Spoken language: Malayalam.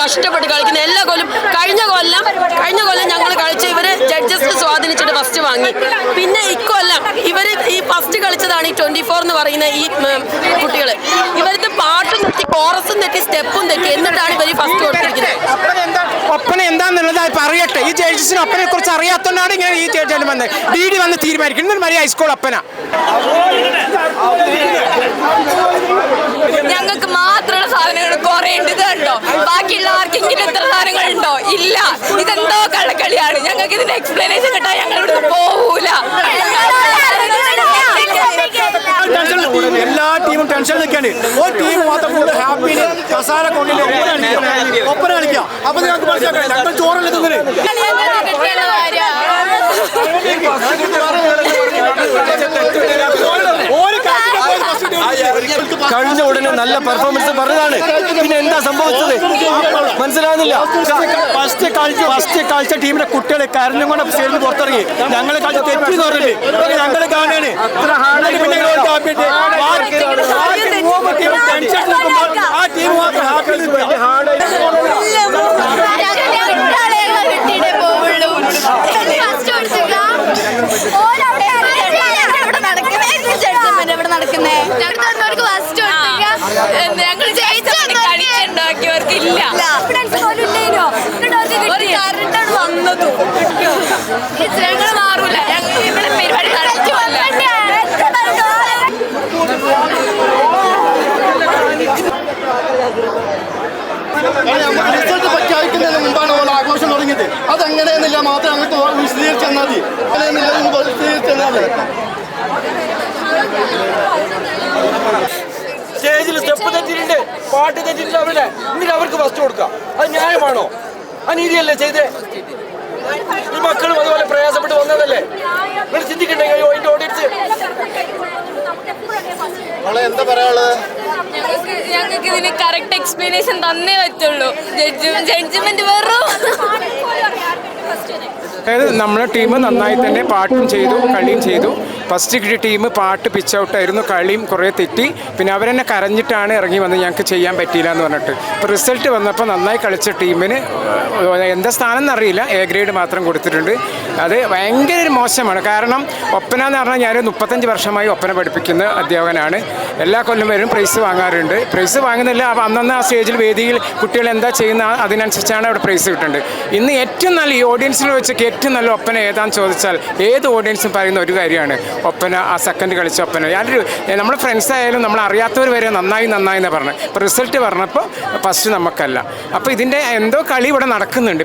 കഷ്ടപ്പെട്ട് കളിക്കുന്ന എല്ലാ കൊല്ലം കഴിഞ്ഞ കൊല്ലം കഴിഞ്ഞ കൊല്ലം ഞങ്ങൾ കളിച്ച് ഇവർ ജഡ്ജസ് സ്വാധീനിച്ചിട്ട് ഫസ്റ്റ് വാങ്ങി. പിന്നെ ഇക്കൊല്ലം ഇവർ ഈ ഫസ്റ്റ് കളിച്ചതാണ് ഈ ട്വന്റി ഫോർ എന്ന് പറയുന്ന ഈ കുട്ടികൾ ഇവരുടെ പാട്ടും തെറ്റി കോറസും തെറ്റി സ്റ്റെപ്പും തെറ്റി എന്നിട്ടാണ് ഇവർ ഫസ്റ്റ് കൊടുത്തിരിക്കുന്നത്. ഒപ്പന എന്താ ഒപ്പന എന്താന്നുള്ളത് പറയട്ടെ. ഈ ജഡ്ജസിന് ഒപ്പനെ കുറിച്ച് അറിയാത്തതുകൊണ്ടാണ് ഇങ്ങനെ ഈ ജഡ്ജ് വന്നത്. ഡി ഡി വന്ന് തീരുമാനിക്കുന്നത് മര്യാദ ഹൈസ്കൂൾ ഒപ്പന ഞങ്ങൾക്ക് മാത്രമുള്ള സാധനങ്ങൾ കുറെ ഉണ്ട്? ബാക്കിയുള്ള ആർക്കെങ്കിലും എത്ര സാധനങ്ങൾ ഉണ്ടോ? ഇല്ല. ഇതെന്തോ കള്ളക്കളിയാണ്. ഞങ്ങൾക്ക് ഇതിന്റെ എക്സ്പ്ലനേഷൻ കിട്ടാൻ ഞങ്ങൾ ഇവിടുന്ന് പോവൂല. എല്ലാ ടീമും ടെൻഷൻ നിൽക്കാണ്. ഒരു ടീം മാത്രം ഫുള്ള് ഹാപ്പിയിൽ കസാര കൊണ്ടില്ല ഒപ്പന കളിക്കാം അപ്പൊ ഞങ്ങൾക്ക് മനസ്സിലാക്കാം ഞങ്ങൾ ചോറല്ലേ തിന്നത് ഉടനെ നല്ല പെർഫോമൻസ് പറഞ്ഞതാണ്. പിന്നെ എന്താ സംഭവിച്ചത്? മനസ്സിലാകുന്നില്ല ഫസ്റ്റ് കളിച്ച ഫസ്റ്റ് കളിച്ച ടീമിന്റെ കുട്ടികൾ കരഞ്ഞും കൊണ്ട് സ്റ്റേജിൽ പുറത്തിറങ്ങി. ഞങ്ങളെ കളിച്ച തെറ്റിന്ന് പറഞ്ഞില്ലേ? ഞങ്ങൾ കാണാണ് പിന്നെ ഇങ്ങനെ ഒരു happy ആയിട്ട് ബാക്കി- ബാക്കി മൂന്ന് team tension നിൽക്കുമ്പോൾ ആ ടീം മാത്രം ഹാപ്പി ഞങ്ങൾ കളിച്ചുണ്ടാക്കിയവർക്ക് ഇല്ല. വന്നതും. ഞങ്ങൾ മാറൂല. ഞങ്ങൾ ഇവിടെ പരിപാടി നടത്തുമല്ല റിസൾട്ട് പ്രഖ്യാപിക്കുന്നതിന് മുമ്പാണ് ഓരോ ആഘോഷം തുടങ്ങിയത്. അതെങ്ങനെയെന്നില്ല മാത്രം അങ്ങോട്ട് വിശദീകരിച്ച് തന്നാൽ മതി. അങ്ങനെയെന്നില്ല എന്ന് വിശദീകരിച്ച് തന്നാൽ മതി. സ്റ്റേജിൽ സ്റ്റെപ്പ് തെറ്റിയിട്ടുണ്ട്. പാട്ട് തെറ്റിയിട്ടുണ്ട് അവരുടെ. എന്നിട്ട് അവർക്ക് ഫസ്റ്റ് കൊടുക്കാം അത് ന്യായമാണോ? അനീതിയല്ലേ ചെയ്തേ? ഈ മക്കളും അതുപോലെ പ്രയാസപ്പെട്ട് വന്നതല്ലേ? നിങ്ങൾ ചിന്തിക്കണ്ടേ? അയ്യോ അതിന്റെ ഓഡിയൻസ് എന്താ പറയാനുള്ളത്? ഞങ്ങൾക്ക് ഇതിന് കറക്റ്റ് എക്സ്പ്ലനേഷൻ തന്നേ പറ്റുള്ളൂ. ജഡ്ജ്മെന്റ് വെറും. അതായത് നമ്മുടെ ടീം നന്നായി തന്നെ പാട്ടും ചെയ്തു കളിയും ചെയ്തു. ഫസ്റ്റ് കിട്ടിയ ടീം പാട്ട് പിച്ച് ഔട്ടായിരുന്നു കളിയും കുറേ തെറ്റി. പിന്നെ അവരെന്നെ കരഞ്ഞിട്ടാണ് ഇറങ്ങി വന്ന് ഞങ്ങൾക്ക് ചെയ്യാൻ പറ്റിയില്ല എന്ന് പറഞ്ഞിട്ട്. ഇപ്പോൾ റിസൾട്ട് വന്നപ്പോൾ നന്നായി കളിച്ച ടീമിന് എന്താ സ്ഥാനം എന്നറിയില്ല എ ഗ്രേഡ് മാത്രം കൊടുത്തിട്ടുണ്ട്. അത് ഭയങ്കര ഒരു മോശമാണ്. കാരണം ഒപ്പന എന്ന് പറഞ്ഞാൽ ഞാൻ മുപ്പത്തഞ്ച് വർഷമായി ഒപ്പന പഠിപ്പിക്കുന്ന അധ്യാപകനാണ്. എല്ലാ കൊല്ലം വരും പ്രൈസ് വാങ്ങാറുണ്ട്. പ്രൈസ് വാങ്ങുന്നില്ല അന്നന്ന് ആ സ്റ്റേജിൽ വേദിയിൽ കുട്ടികൾ എന്താ ചെയ്യുന്ന അതിനനുസരിച്ചാണ് അവിടെ പ്രൈസ് കിട്ടുന്നത് ഇന്ന് ഏറ്റവും നല്ല ഈ ഓഡിയൻസിൽ വെച്ചൊക്കെ ഏറ്റവും നല്ല ഒപ്പന ഏതാന്ന് ചോദിച്ചാൽ ഏത് ഓഡിയൻസും പറയുന്ന ഒരു കാര്യമാണ്. ഒപ്പന ആ സെക്കൻഡ് കളിച്ച ഒപ്പന. ഞാനൊരു നമ്മുടെ ഫ്രണ്ട്സ് ആയാലും നമ്മൾ അറിയാത്തവർ വരെ നന്നായി നന്നായി എന്ന് പറഞ്ഞത് റിസൾട്ട് പറഞ്ഞപ്പോൾ ഫസ്റ്റ് നമുക്കല്ല. അപ്പോൾ ഇതിന്റെ എന്തോ കളി ഇവിടെ നടക്കുന്നുണ്ട്.